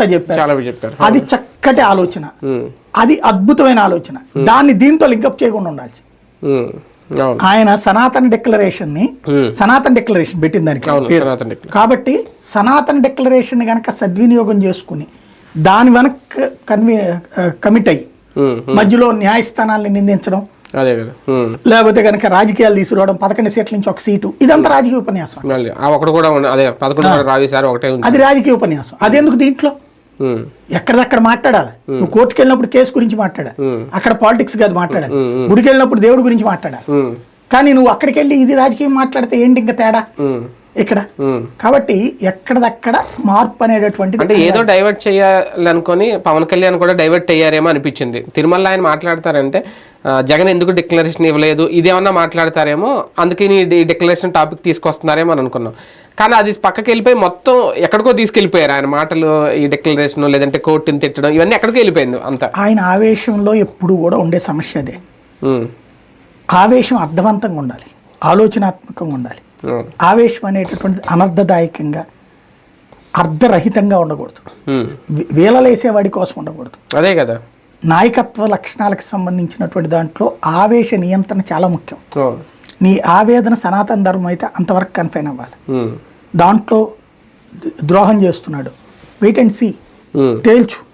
అంతా చెప్పారు. చాలా చెప్పారు. అది చక్కటి ఆలోచన. అది అద్భుతమైన ఆలోచన. దాన్ని దీంతో లింకప్ చేయకుండా ఉండాల్సి ఆయన సనాతన డిక్లరేషన్ని. సనాతన డిక్లరేషన్ పెట్టింది దానికి. కాబట్టి సనాతన డిక్లరేషన్ గనక సద్వినియోగం చేసుకుని దాని వెనక కన్వి కమిట్ అయ్యి మధ్యలో న్యాయస్థానాల్ని నిందించడం. అదే కదా. ఉమ్, లేకపోతే కనుక రాజకీయాలు తీసుకురావడం పదకొండు సీట్ల నుంచి ఒక సీటు. ఇదంతా రాజకీయ ఉపన్యాసం. ఒకటి కూడా అదే పదకొండు కూడా రావి సార్ ఒకటే ఉంది. అది రాజకీయ ఉపన్యాసం. అదెందుకు దీంట్లో? ఎక్కడిదక్కడ మాట్లాడాలి. నువ్వు కోర్టుకు వెళ్ళినప్పుడు కేసు గురించి మాట్లాడాలి. అక్కడ పాలిటిక్స్ కాదు మాట్లాడాలి. గుడికి వెళ్ళినప్పుడు దేవుడి గురించి మాట్లాడాలి. కానీ నువ్వు అక్కడికి వెళ్ళి ఇది రాజకీయం మాట్లాడితే ఏంటి ఇంకా తేడా? ఇక్కడ. కాబట్టి ఎక్కడిదక్కడ మార్పు అనేటటువంటిది అంటే ఏదో డైవర్ట్ చేయాలనుకొని పవన్ కళ్యాణ్ కూడా డైవర్ట్ అయ్యారేమో అనిపించింది. తిరుమల ఆయన మాట్లాడతారంటే జగన్ ఎందుకు డిక్లరేషన్ ఇవ్వలేదు ఇదేమన్నా మాట్లాడతారేమో అందుకే ఈ డిక్లరేషన్ టాపిక్ తీసుకొస్తున్నారేమో అని అనుకున్నాం. కానీ అది పక్కకి వెళ్ళిపోయి మొత్తం ఎక్కడికో తీసుకెళ్ళిపోయారు ఆయన మాటలు ఈ డిక్లరేషన్ లేదంటే కోర్టుని తిట్టడం ఇవన్నీ ఎక్కడికో వెళ్ళిపోయింది అంతా. ఆయన ఆవేశంలో ఎప్పుడు కూడా ఉండే సమస్య అదే. ఆవేశం అర్థవంతంగా ఉండాలి ఆలోచనాత్మకంగా ఉండాలి. ఆవేశం అనేటటువంటిది అనర్థదాయకంగా అర్ధరహితంగా ఉండకూడదు. వేలలేసేవాడి కోసం ఉండకూడదు. అదే కదా. నాయకత్వ లక్షణాలకు సంబంధించినటువంటి దాంట్లో ఆవేశ నియంత్రణ చాలా ముఖ్యం. నీ ఆవేదన సనాతన ధర్మం అయితే అంతవరకు కన్ఫైన్ అవ్వాలి. దాంట్లో ద్రోహం చేస్తున్నాడు. Wait and see తేల్చు.